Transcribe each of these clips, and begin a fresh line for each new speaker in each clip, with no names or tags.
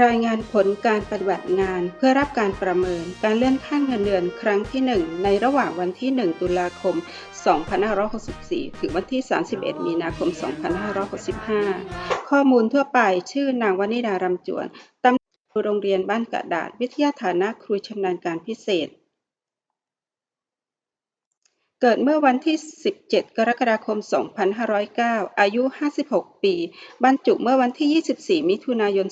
รายงานผลการปฏิบัติงานเพื่อรับการประเมินการเลื่อนขั้นเงินเดือนครั้งที่ 1 ในระหว่างวันที่ 1 ตุลาคม 2564 ถึงวันที่ 31 มีนาคม 2565 ข้อมูลทั่วไปชื่อนางวนิดารำจวนตำแหน่งโรงเรียนบ้านกระดาษ วิทยาฐานะครูชำนาญการพิเศษ เกิดเมื่อวันที่ 17 กรกฎาคม 2509 อายุ 56 ปี บรรจุเมื่อวันที่ 24 มิถุนายน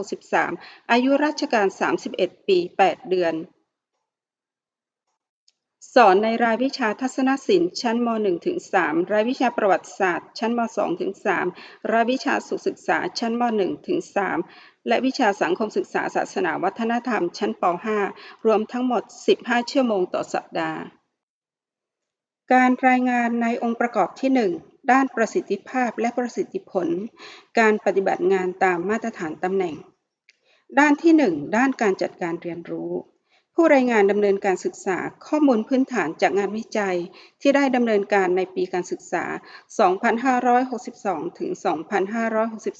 2563 อายุราชการ 31 ปี 8 เดือน สอนในรายวิชาทัศนศิลป์ชั้นม1-3รายวิชาประวัติศาสตร์ ชั้นม2-3รายวิชาสุขศึกษา ชั้นม1-3และวิชาสังคมศึกษาศาสนาวัฒนธรรม ชั้นป .5 รวมทั้งหมด 15 ชั่วโมงต่อสัปดาห์ การรายงานในองค์ประกอบที่ 1 ด้านประสิทธิภาพและประสิทธิผล การปฏิบัติงานตามมาตรฐานตำแหน่ง ด้านที่ 1 ด้านการจัดการเรียนรู้ ผู้รายงานดำเนินการศึกษาข้อมูลพื้นฐานจากงานวิจัย ที่ได้ดำเนินการในปีการศึกษา 2562 ถึง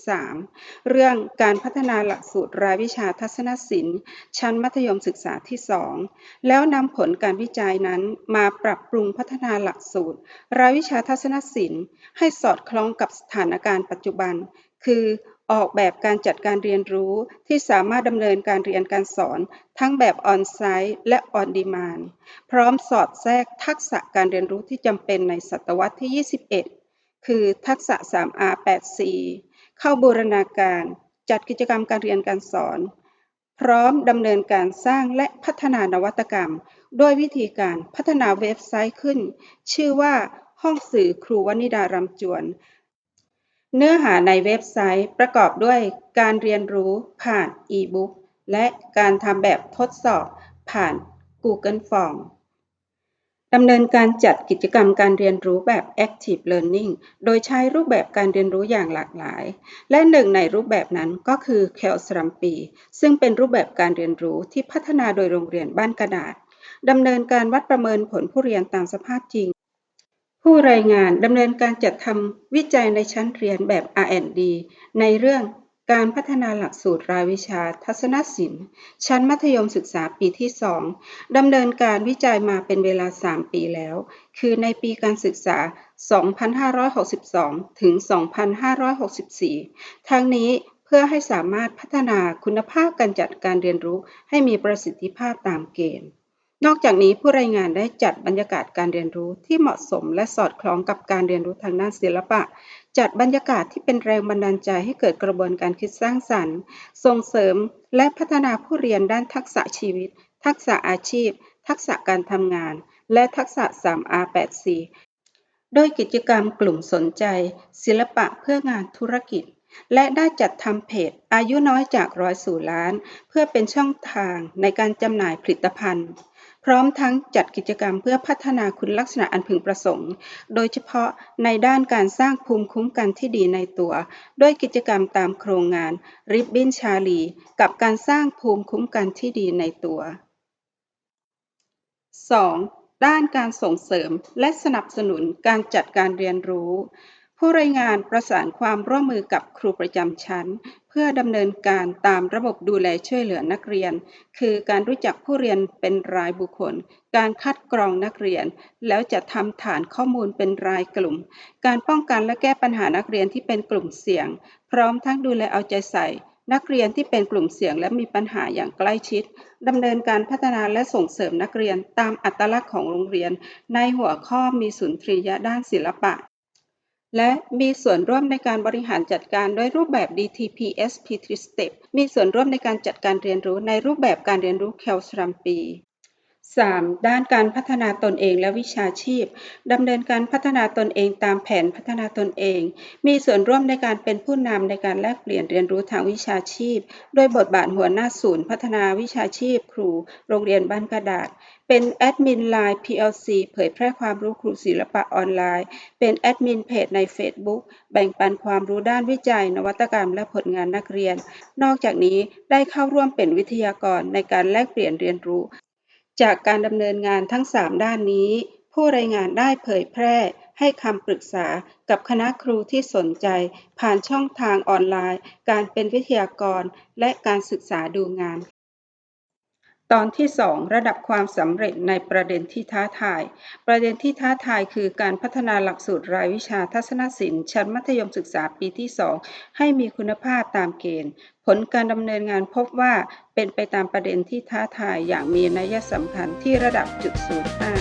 2563 เรื่องการพัฒนาหลักสูตรรายวิชาทัศนศิลป์ ชั้นมัธยมศึกษาที่ 2 แล้วนำผลการวิจัยนั้นมาปรับปรุงพัฒนาหลักสูตร รายวิชาทัศนศิลป์ ให้สอดคล้องกับสถานการณ์ปัจจุบัน คือ ออกแบบการจัดการเรียนรู้ที่สามารถดำเนินการเรียนการสอน ทั้งแบบออนไซต์และออนดีมานพร้อมสอดแทรกทักษะการเรียนรู้ที่จำเป็นในศตวรรษที่ 21 คือทักษะ 3R 8C เข้าบูรณาการ จัดกิจกรรมการเรียนการสอน พร้อมดำเนินการสร้างและพัฒนานวัตกรรม ด้วยวิธีการพัฒนาเว็บไซต์ขึ้น ชื่อว่าห้องสื่อครูวนิดารำจวน เนื้อหาในเว็บไซต์ประกอบด้วยการเรียนรู้ผ่านอีบุ๊กและการทำแบบทดสอบผ่าน Google Form ดำเนินการจัดกิจกรรมการเรียนรู้แบบ Active Learning โดยใช้รูปแบบการเรียนรู้อย่างหลากหลาย และหนึ่งในรูปแบบนั้นก็คือ k e l s r a m p i ซึ่งเป็นรูปแบบการเรียนรู้ที่พัฒนาโดยโรงเรียนบ้านกระดาษดำเนินการวัดประเมินผลผู้เรียนตามสภาพจริง ผู้รายงานดำเนินการจัดทำวิจัยในชั้นเรียนแบบ R&D ในเรื่องการพัฒนาหลักสูตรรายวิชาทัศนศิลป์ ชั้นมัธยมศึกษาปีที่ 2ดำเนินการวิจัยมาเป็นเวลา 3 ปีแล้ว คือในปีการศึกษา 2562 ถึง 2564 ทั้งนี้เพื่อให้สามารถพัฒนาคุณภาพการจัดการเรียนรู้ให้มีประสิทธิภาพตามเกณฑ์ นอกจากนี้ผู้รายงานได้จัดบรรยากาศการเรียนรู้ที่เหมาะสมและสอดคล้องกับการเรียนรู้ทางด้านศิลปะ จัดบรรยากาศที่เป็นแรงบันดาลใจให้เกิดกระบวนการคิดสร้างสรรค์ ส่งเสริมและพัฒนาผู้เรียนด้านทักษะชีวิต ทักษะอาชีพ ทักษะการทำงาน และทักษะ 3R 8C โดยกิจกรรมกลุ่มสนใจ ศิลปะเพื่องานธุรกิจ และได้จัดทำเพจ อายุน้อยจากร้อยสู่ล้าน เพื่อเป็นช่องทางในการจำหน่ายผลิตภัณฑ์ พร้อมทั้งจัดกิจกรรมเพื่อพัฒนาคุณลักษณะอันพึงประสงค์ โดยเฉพาะในด้านการสร้างภูมิคุ้มกันที่ดีในตัว ด้วยกิจกรรมตามโครงงานริบบิ้นชาลี กับการสร้างภูมิคุ้มกันที่ดีในตัว 2. ด้านการส่งเสริมและสนับสนุนการจัดการเรียนรู้ ผู้รายงานประสานความร่วมมือกับครูประจำชั้น เพื่อดำเนินการตามระบบดูแลช่วยเหลือนักเรียน คือการรู้จักผู้เรียนเป็นรายบุคคล การคัดกรองนักเรียน แล้วจะทำฐานข้อมูลเป็นรายกลุ่ม การป้องกันและแก้ปัญหานักเรียนที่เป็นกลุ่มเสี่ยง พร้อมทั้งดูแลเอาใจใส่ นักเรียนที่เป็นกลุ่มเสี่ยงและมีปัญหาอย่างใกล้ชิดดำเนินการพัฒนาและส่งเสริมนักเรียนตามอัตลักษณ์ของโรงเรียน ในหัวข้อมีสุนทรียะด้านศิลปะ และมีส่วนร่วมในการบริหารจัดการด้วยรูปแบบ DTPS P3 Step มีส่วนร่วมในการจัดการเรียนรู้ในรูปแบบการเรียนรู้ k e l s r a m ปี 3. ด้านการพัฒนาตนเองและวิชาชีพดำเนินการพัฒนาตนเองตามแผนพัฒนาตนเอง มีส่วนร่วมในการเป็นผู้นำในการแลกเปลี่ยนเรียนรู้ทางวิชาชีพ โดยบทบาทหัวหน้าศูนย์ พัฒนาวิชาชีพ ครู โรงเรียนบ้านกระดาษ เป็นแอดมินไลน์ PLC เผยแพร่ความรู้ครูศิลปะออนไลน์ เป็นแอดมินเพจใน Facebook แบ่งปันความรู้ด้านวิจัย นวัตกรรม และผลงานนักเรียน นอกจากนี้ได้เข้าร่วมเป็นวิทยากรในการแลกเปลี่ยนเรียนรู้ จากการดำเนินงานทั้ง 3 ด้านนี้ ผู้รายงานได้เผยแพร่ให้คำปรึกษากับคณะครูที่สนใจ ผ่านช่องทางออนไลน์ การเป็นวิทยากร และการศึกษาดูงาน ตอนที่ 2 ระดับความสำเร็จในประเด็นที่ท้าทาย ประเด็นที่ท้าทายคือการพัฒนาหลักสูตรรายวิชาทัศนศิลป์ชั้นมัธยมศึกษาปีที่ 2 ให้มีคุณภาพตามเกณฑ์ ผลการดำเนินงานพบว่าเป็นไปตามประเด็นที่ท้าทายอย่างมีนัยสำคัญที่ระดับจุดศูนย์ห้า